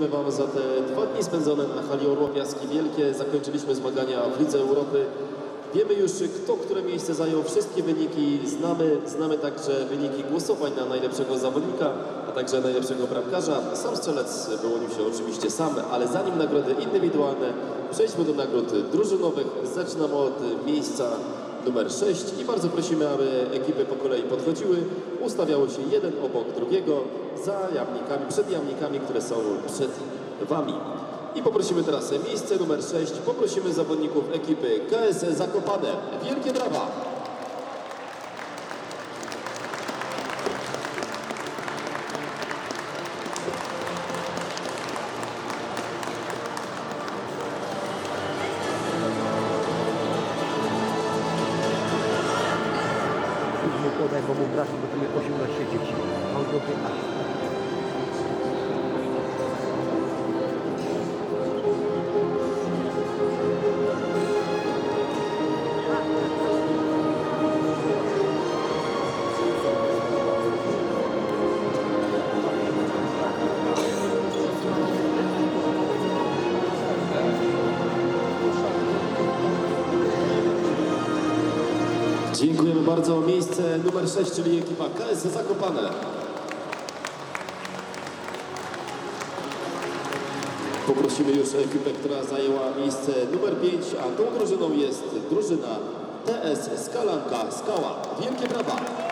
dziękujemy Wam za te dwa dni spędzone na hali Orła Piaski Wielkie. Zakończyliśmy zmagania w Lidze Europy. Wiemy już, kto które miejsce zajął, wszystkie wyniki znamy. Znamy także wyniki głosowań na najlepszego zawodnika, a także najlepszego bramkarza. Sam strzelec wyłonił się oczywiście sam, ale zanim nagrody indywidualne, przejdźmy do nagród drużynowych. Zaczynamy od miejsca numer 6 i bardzo prosimy, aby ekipy po kolei podchodziły, ustawiały się jeden obok drugiego za jamnikami, przed jamnikami, które są przed Wami. I poprosimy teraz miejsce numer 6, poprosimy zawodników ekipy KS Zakopane. Wielkie brawa! podaj, bo mu bo to mnie 18 dzieci. On go 15. Dziękujemy bardzo. Miejsce numer 6, czyli ekipa KS Zakopane. Poprosimy już ekipę, która zajęła miejsce numer 5, a tą drużyną jest drużyna TS Skalanka Skała. Wielkie brawa!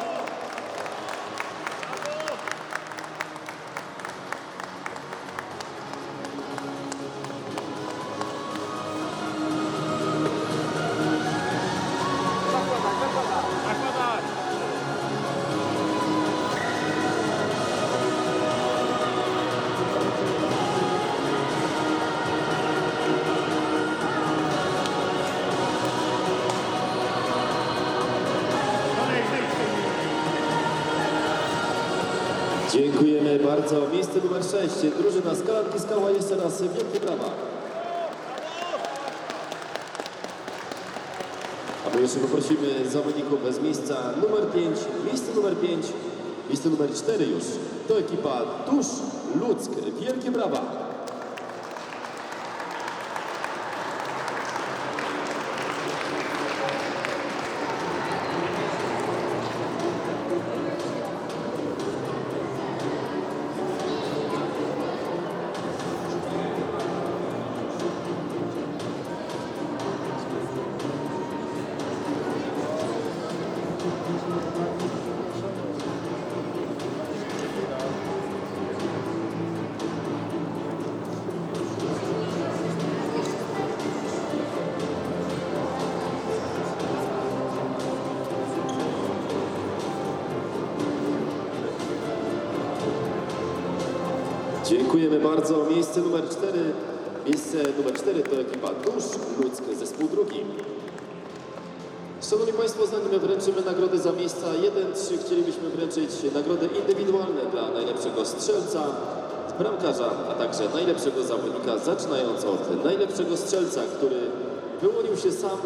Dziękujemy bardzo. Miejsce numer 6, drużyna Skalanki Skała. Jeszcze raz wielkie brawa. A my jeszcze poprosimy zawodników z miejsca numer 5, miejsce numer 5, miejsce numer 4 już. To ekipa Tusz Ludzk. Wielkie brawa. Dziękujemy bardzo. Miejsce numer 4. Miejsce numer 4 to ekipa Dusz Ludzk, zespół drugi. Szanowni Państwo, zanim wręczymy nagrody za miejsca 1-3, chcielibyśmy wręczyć nagrody indywidualne dla najlepszego strzelca, bramkarza, a także najlepszego zawodnika, zaczynając od najlepszego strzelca, który wyłonił się sam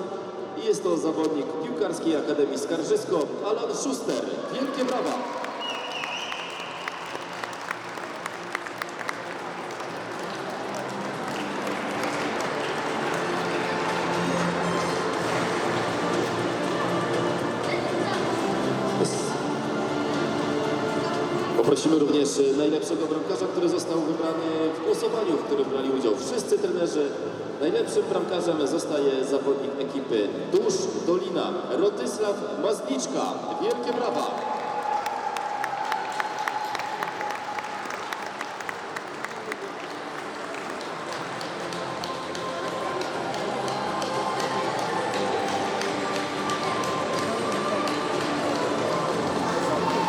i jest to zawodnik piłkarskiej Akademii Skarżysko, Alan Schuster. Wielkie brawa! Poprosimy również najlepszego bramkarza, który został wybrany w głosowaniu, w którym brali udział wszyscy trenerzy. Najlepszym bramkarzem zostaje zawodnik ekipy Dusz Dolina, Rotysław Mazliczka. Wielkie brawa!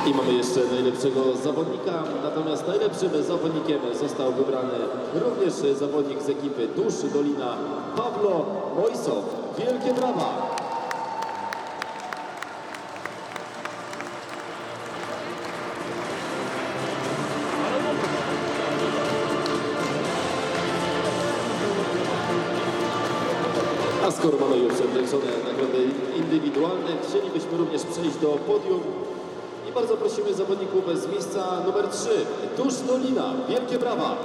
I mamy jeszcze najlepszego zawodnika, natomiast najlepszym zawodnikiem został wybrany również zawodnik z ekipy Dusz Dolina, Pawlo Mojsow. Wielkie brawa! A skoro mamy już nagrody indywidualne, chcielibyśmy również przejść do podium i bardzo prosimy zawodników z miejsca numer 3, Tuż Dolina. Wielkie brawa!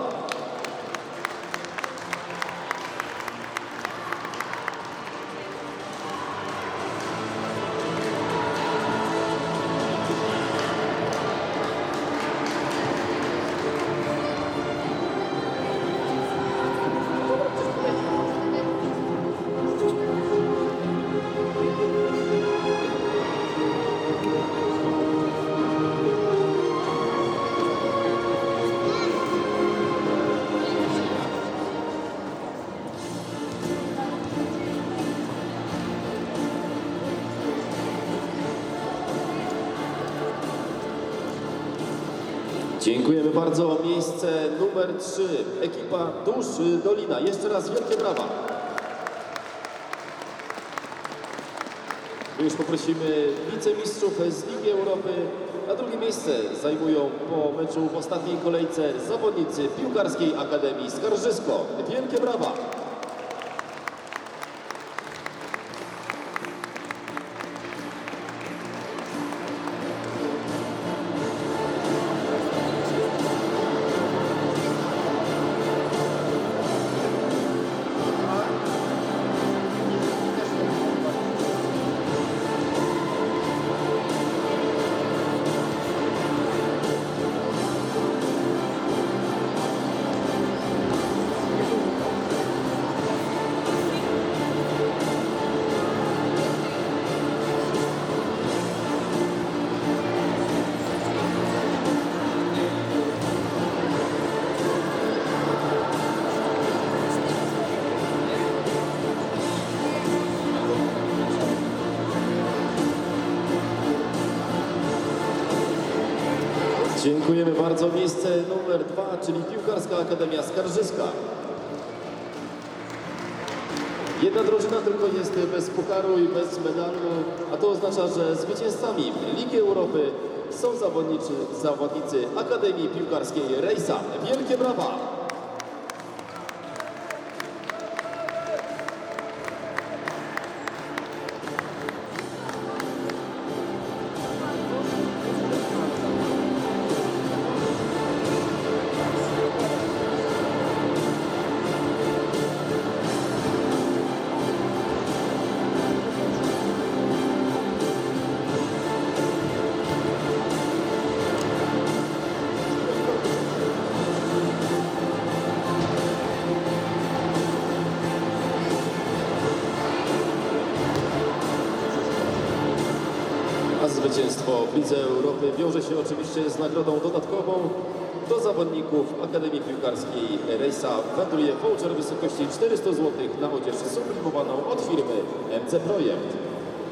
Dziękujemy bardzo. Miejsce numer 3. Ekipa Dusz Dolina. Jeszcze raz wielkie brawa. Już poprosimy wicemistrzów z Ligi Europy. A drugie miejsce zajmują po meczu w ostatniej kolejce zawodnicy piłkarskiej Akademii Skarżysko. Wielkie brawa. Dziękujemy bardzo. Miejsce numer dwa, czyli Piłkarska Akademia Skarżyska. Jedna drużyna tylko jest bez pucharu i bez medalu, a to oznacza, że zwycięzcami Ligi Europy są zawodnicy, zawodnicy Akademii Piłkarskiej Rejsa. Wielkie brawa! A zwycięstwo w Lidze Europy wiąże się oczywiście z nagrodą dodatkową. Do zawodników Akademii Piłkarskiej Rejsa wędruje voucher w wysokości 400 zł na odzież sublimowaną od firmy MC Projekt.